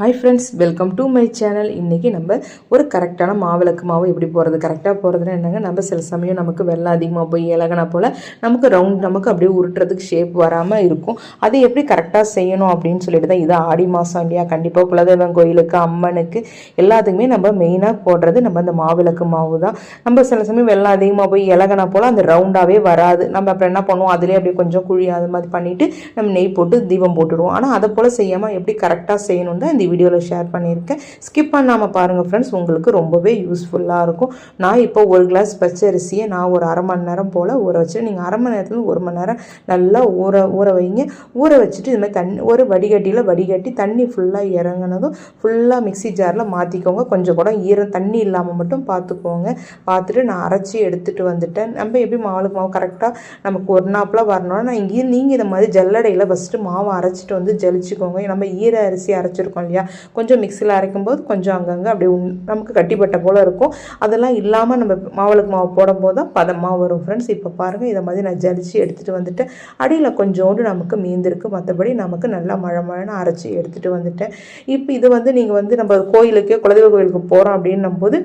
Hi friends welcome to my channel இன்றைக்கி நம்ம ஒரு கரெக்டான மாவிளக்கு மாவு எப்படி போகிறது கரெக்டாக போகிறதுனா என்னங்க? நம்ம சில சமயம் நமக்கு வெள்ளம் அதிகமாக போய் இலகனா போல் நமக்கு ரவுண்ட் நமக்கு அப்படியே உருட்டுறதுக்கு ஷேப் வராமல் இருக்கும். அது எப்படி கரெக்டாக செய்யணும் அப்படின்னு சொல்லிட்டு தான் இது ஆடி மாதம் இல்லையா? கண்டிப்பாக குலதெய்வம் கோயிலுக்கு அம்மனுக்கு எல்லாத்துக்குமே நம்ம மெயினாக போடுறது நம்ம அந்த மாவிளக்கு மாவு தான் நம்ம சில சமயம் வெள்ளம் அதிகமாக போய் இலகனா போல் அந்த ரவுண்டாகவே வராது. நம்ம அப்புறம் என்ன பண்ணுவோம்? அதிலே அப்படியே கொஞ்சம் குழி அது மாதிரி பண்ணிவிட்டு நம்ம நெய் போட்டு தீபம் போட்டுடுவோம். ஆனால் அதை போல் செய்யாமல் எப்படி கரெக்டாக செய்யணும் தான் இந்த வீடியோவில் ஷேர் பண்ணியிருக்கேன். ஸ்கிப் பண்ணாமல் பாருங்கள் ஃப்ரெண்ட்ஸ் உங்களுக்கு ரொம்பவே யூஸ்ஃபுல்லாக இருக்கும். நான் இப்போ ஒரு கிளாஸ் பச்சரிசியை நான் ஒரு அரை மணி நேரம் போல் ஊற வச்சேன் நீங்கள் அரை மணி நேரத்தில் ஒரு மணி நேரம் நல்லா ஊற ஊற வைங்க. ஊற வச்சுட்டு இதுமாதிரி தண்ணி ஒரு வடிகட்டியில் வடிகட்டி தண்ணி ஃபுல்லாக இறங்குனதும் ஃபுல்லாக மிக்ஸி ஜாரில் மாற்றிக்கோங்க கொஞ்சம் கூட ஈரம் தண்ணி இல்லாமல் மட்டும் பார்த்துக்கோங்க பார்த்துட்டு நான் அரைச்சி எடுத்துகிட்டு வந்துட்டேன். நம்ம எப்படி மாவுக்கு மாவு கரெக்டாக நமக்கு ஒரு நாப்பில் வரணும்னா நான் இங்கே நீங்கள் இந்த மாதிரி ஜல்லடையில் ஃபஸ்ட்டு மாவை அரைச்சிட்டு வந்து ஜலிச்சுக்கோங்க. நம்ம ஈர அரிசி அரைச்சிருக்கோம் இல்லையா? கொஞ்சம் மிக்சியில் அரைக்கும்போது கொஞ்சம் அங்கங்கே அப்படியே உன்- நமக்கு கட்டிப்பட்ட போல் இருக்கும். அதெல்லாம் இல்லாமல் நம்ம மாவளுக்கு மாவு போடும்போது தான் பதமாக வரும் ஃப்ரெண்ட்ஸ் இப்போ பாருங்கள் இதை மாதிரி நான் ஜலிச்சு எடுத்துகிட்டு வந்துட்டு அடியில் கொஞ்சோண்டு நமக்கு மீந்திருக்கு மற்றபடி நமக்கு நல்லா மழை மழைன்னு அரைச்சி எடுத்துகிட்டு வந்துட்டேன். இப்போ இது வந்து நீங்கள் வந்து நம்ம கோயிலுக்கு குலதெய்வ கோயிலுக்கு போகிறோம் அப்படின்னும் போது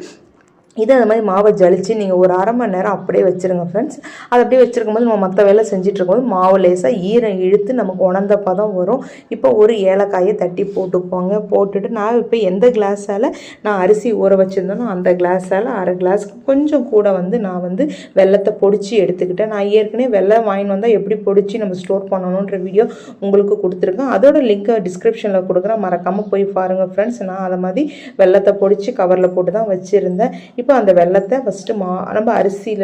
இதை அந்த மாதிரி மாவை ஜலிச்சு நீங்கள் ஒரு அரை மணி நேரம் அப்படியே வச்சுருங்க ஃப்ரெண்ட்ஸ் அதை அப்படியே வச்சிருக்கும்போது நம்ம மற்ற வேலை செஞ்சுட்டு போது மாவு லேசாக ஈரம் இழுத்து நமக்கு உணர்ந்த பதம் வரும். இப்போ ஒரு ஏலக்காயை தட்டி போட்டுக்கோங்க. போட்டுட்டு நான் இப்போ எந்த கிளாஸால் நான் அரிசி ஊற வச்சுருந்தேனோ அந்த கிளாஸால் அரை கிளாஸ்க்கு கொஞ்சம் கூட வந்து நான் வந்து வெள்ளத்தை பொடிச்சு எடுத்துக்கிட்டேன். நான் ஏற்கனவே வெள்ளம் வாங்கிட்டு வந்தால் எப்படி பொடிச்சு நம்ம ஸ்டோர் பண்ணணுன்ற வீடியோ உங்களுக்கு கொடுத்துருக்கேன். அதோட லிங்க்கை டிஸ்கிரிப்ஷனில் கொடுக்குறேன். மறக்காமல் போய் பாருங்கள் ஃப்ரெண்ட்ஸ் நான் அதை மாதிரி வெள்ளத்தை பொடிச்சு கவரில் போட்டு தான் வச்சுருந்தேன். இப்போ அந்த வெள்ளத்தை ஃபஸ்ட்டு மா நம்ம அரிசியில்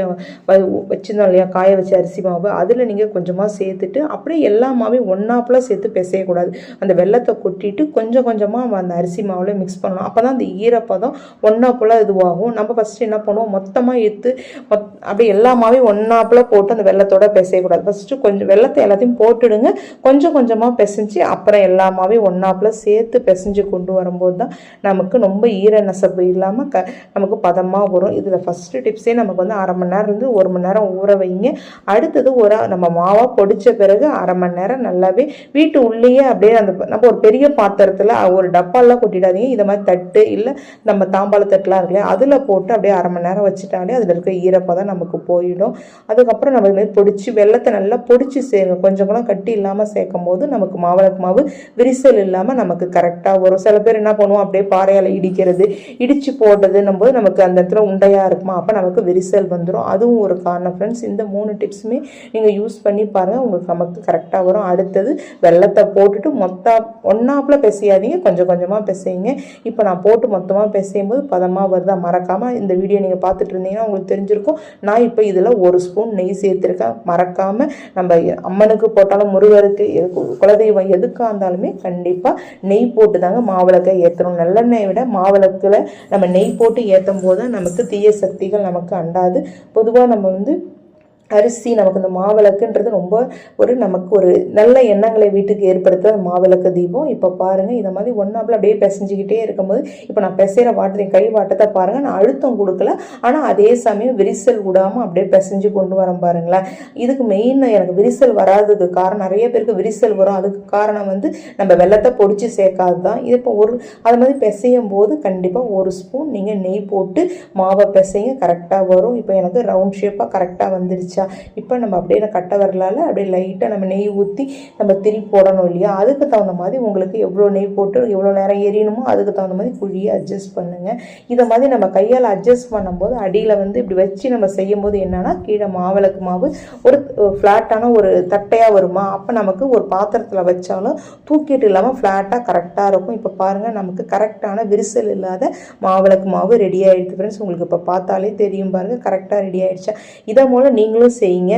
வச்சுருந்தோம் இல்லையா காய வச்ச அரிசி மாவு அதில் நீங்கள் கொஞ்சமாக சேர்த்துட்டு அப்படியே எல்லா மாவையும் ஒன்றாப்புல சேர்த்து பிசையக்கூடாது அந்த வெள்ளத்தை கொட்டிட்டு கொஞ்சம் கொஞ்சமாக அந்த அரிசி மாவில் மிக்ஸ் பண்ணணும் அப்போ தான் அந்த ஈரப்பதம் ஒன்றாப்புல இதுவாகும். நம்ம ஃபஸ்ட்டு என்ன பண்ணுவோம்? மொத்தமாக எடுத்து மொத் அப்படியே எல்லா மாவையும் ஒன்றாப்புல போட்டு அந்த வெள்ளத்தோட பிசையக்கூடாது ஃபஸ்ட்டு கொஞ்சம் வெள்ளத்தை எல்லாத்தையும் போட்டுடுங்க. கொஞ்சம் கொஞ்சமாக பிசைஞ்சு அப்புறம் எல்லா மாவையும் ஒன்றாப்புல சேர்த்து பிசைஞ்சு கொண்டு வரும்போது தான் நமக்கு ரொம்ப ஈர நெசப்பு இல்லாமல் க நமக்கு பதமாக வரும். இதில் ஃபஸ்ட்டு டிப்ஸே நமக்கு வந்து அரை மணி நேரம் இருந்து ஒரு மணி நேரம் ஊற வைங்க. அடுத்தது ஒரு நம்ம மாவாக பொடித்த பிறகு அரை மணி நேரம் நல்லாவே வீட்டு உள்ளேயே அப்படியே அந்த நம்ம ஒரு பெரிய பாத்திரத்தில் ஒரு டப்பாலாம் கொட்டிடாதீங்க. இதை மாதிரி தட்டு இல்லை நம்ம தாம்பாள தட்டுலாம் இருக்கு அதில் போட்டு அப்படியே அரை மணி நேரம் வச்சுட்டாலே அதில் இருக்க ஈரப்பதம் நமக்கு போயிடும். அதுக்கப்புறம் நம்ம இதுமாதிரி பொடிச்சு வெள்ளத்தை நல்லா பொடிச்சு சேருங்க. கொஞ்சம் கூட கட்டி இல்லாமல் சேர்க்கும் போது நமக்கு மாவிளக்கு மாவு விரிசல் இல்லாமல் நமக்கு கரெக்டாக வரும். சில பேர் என்ன பண்ணுவோம் அப்படியே பாறையால் இடிக்கிறது இடித்து போடுறதுன்னும் போது நமக்கு அந்த இடத்துல உண்டையாக இருக்குமா? அப்போ நமக்கு விரிசல் வந்துடும் அதுவும் ஒரு காரணம் ஃப்ரெண்ட்ஸ் இந்த மூணு டிப்ஸுமே நீங்கள் யூஸ் பண்ணி பாருங்கள் உங்களுக்கு நமக்கு கரெக்டாக வரும். அடுத்தது வெள்ளத்தை போட்டுட்டு மொத்தம் ஒன்றாப்பில் பிசையாதீங்க. கொஞ்சம் கொஞ்சமாக பிசையுங்க இப்போ நான் போட்டு மொத்தமாக பிசையும் போது பதமாக வருதா? மறக்காமல் இந்த வீடியோ நீங்கள் பார்த்துட்டு இருந்தீங்கன்னா உங்களுக்கு தெரிஞ்சிருக்கும். நான் இப்போ இதில் ஒரு ஸ்பூன் நெய் சேர்த்துருக்கேன். மறக்காமல் நம்ம அம்மனுக்கு போட்டாலும் முருகருக்கு குலதெய்வம் எதுக்காக இருந்தாலுமே கண்டிப்பாக நெய் போட்டு தாங்க மாவிளக்கை ஏற்றணும் நல்லெண்ணெயை விட மாவிளக்கில் நம்ம நெய் போட்டு ஏற்றும் போது நமக்கு தீய சக்திகள் நமக்கு அண்டாது. பொதுவாக நம்ம வந்து அரிசி நமக்கு இந்த மாவிளக்குன்றது ரொம்ப ஒரு நமக்கு ஒரு நல்ல எண்ணங்களை வீட்டுக்கு ஏற்படுத்த மாவிளக்கு தீபம். இப்போ பாருங்கள் இந்த மாதிரி ஒன்றாப்பில் அப்படியே பிசைஞ்சிக்கிட்டே இருக்கும்போது இப்போ நான் பிசைகிற வாட்டத்தையும் கை வாட்டத்தை பாருங்கள் நான் அழுத்தம் கொடுக்கல. ஆனால் அதே சமயம் விரிசல் விடாமல் அப்படியே பிசைஞ்சு கொண்டு வரேன் பாருங்களேன். இதுக்கு மெயின் எனக்கு விரிசல் வராததுக்கு காரணம் நிறைய பேருக்கு விரிசல் வரும். அதுக்கு காரணம் வந்து நம்ம வெள்ளத்தை பொடிச்சு சேர்க்காது தான் இது இப்போ ஒரு அது மாதிரி பிசையும் போது கண்டிப்பாக ஒரு ஸ்பூன் நீங்கள் நெய் போட்டு மாவை பிசைங்க கரெக்டாக வரும். இப்போ எனக்கு ரவுண்ட் ஷேப்பாக கரெக்டாக வந்துடுச்சு இப்போ நம்ம அப்படியே நான் கட்டை வரலால் அப்படியே லைட்டாக நம்ம நெய் ஊற்றி நம்ம திரி போடணும் இல்லையா? அதுக்கு தகுந்த மாதிரி உங்களுக்கு எவ்வளோ நெய் போட்டு எவ்வளோ நேரம் எரியணுமோ அதுக்கு தகுந்த மாதிரி குழியை அட்ஜஸ்ட் பண்ணுங்கள் இதை மாதிரி நம்ம கையால் அட்ஜஸ்ட் பண்ணும்போது அடியில் வந்து இப்படி வச்சு நம்ம செய்யும் போது என்னென்னா கீழே மாவிளக்கு மாவு ஒரு ஃப்ளாட்டான ஒரு தட்டையாக வருமா? அப்போ நமக்கு ஒரு பாத்திரத்தில் வச்சாலும் தூக்கிட்டு இல்லாமல் ஃப்ளாட்டாக கரெக்டாக இருக்கும். இப்போ பாருங்கள் நமக்கு கரெக்டான விரிசல் இல்லாத மாவிளக்கு மாவு ரெடி ஆகிடுது ஃப்ரெண்ட்ஸ் உங்களுக்கு இப்போ பார்த்தாலே தெரியும் பாருங்கள் கரெக்டாக ரெடி ஆகிடுச்சா இதை மூலம் நீங்களும் செய்யுங்க.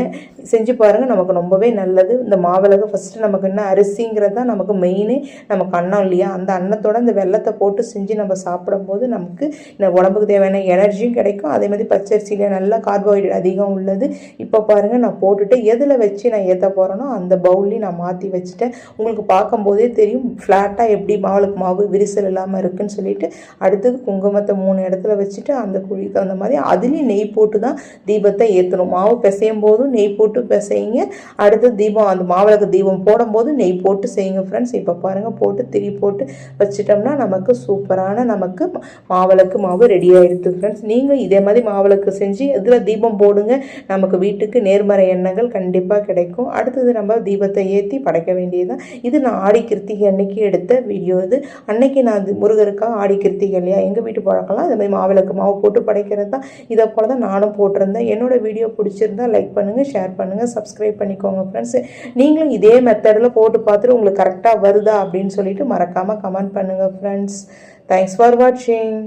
செஞ்சு பாருங்கள் நமக்கு ரொம்பவே நல்லது. இந்த மாவிளகு ஃபஸ்ட்டு நமக்கு என்ன அரிசிங்கிறது தான் நமக்கு மெயினே நமக்கு அன்னம் இல்லையா? அந்த அன்னத்தோட இந்த வெள்ளத்தை போட்டு செஞ்சு நம்ம சாப்பிடும்போது நமக்கு இந்த உடம்புக்கு தேவையான எனர்ஜியும் கிடைக்கும். அதே மாதிரி பச்சரிசியில் நல்ல கார்போஹைட்ரேட் அதிகம் உள்ளது. இப்போ பாருங்கள் நான் போட்டுட்டு எதில் வச்சு நான் ஏற்ற போகிறேனோ அந்த பவுல்லையும் நான் மாற்றி வச்சுட்டேன். உங்களுக்கு பார்க்கும்போதே தெரியும் ஃப்ளாட்டாக எப்படி மாவுளுக்கு மாவு விரிசல் இல்லாமல் இருக்குன்னு சொல்லிட்டு அடுத்தது குங்குமத்தை மூணு இடத்துல வச்சுட்டு அந்த குழிக்கு அந்த மாதிரி அதுலேயும் நெய் போட்டு தான் தீபத்தை ஏற்றணும் மாவு பிசை பிசையும் போதும் நெய் போட்டு பிசையுங்க. அடுத்து தீபம் அந்த மாவிளக்கு தீபம் போடும்போது நெய் போட்டு செய்யுங்க ஃப்ரெண்ட்ஸ் இப்போ பாருங்கள் போட்டு திரி போட்டு வச்சிட்டோம்னா நமக்கு சூப்பரான நமக்கு மாவிளக்கு மாவு ரெடி ஆகிடுது ஃப்ரெண்ட்ஸ் நீங்கள் இதே மாதிரி மாவிளக்கு செஞ்சு இதில் தீபம் போடுங்க. நமக்கு வீட்டுக்கு நேர்மறை எண்ணங்கள் கண்டிப்பாக கிடைக்கும். அடுத்தது நம்ம தீபத்தை ஏற்றி படைக்க வேண்டியதுதான். இது நான் ஆடி கிருத்திகை அன்னைக்கு எடுத்த வீடியோ இது. அன்னைக்கு நான் முருகருக்காக ஆடி கிருத்திகை இல்லையா? எங்கள் வீட்டு பழக்கலாம் அதே மாதிரி மாவிளக்கு மாவு போட்டு படைக்கிறது தான் இதை போல தான் நானும் போட்டிருந்தேன். என்னோட வீடியோ பிடிச்சிருந்தா லைக் பண்ணுங்கள் ஷேர் பண்ணுங்கள் சப்ஸ்கிரைப் பண்ணிக்கோங்க ஃப்ரெண்ட்ஸ் நீங்களும் இதே மெத்தடில் போட்டு பார்த்துட்டு உங்களுக்கு கரெக்டாக வருதா அப்படின்னு சொல்லிட்டு மறக்காமல் கமெண்ட் பண்ணுங்கள் ஃப்ரெண்ட்ஸ் தேங்க்ஸ் ஃபார் வாட்சிங்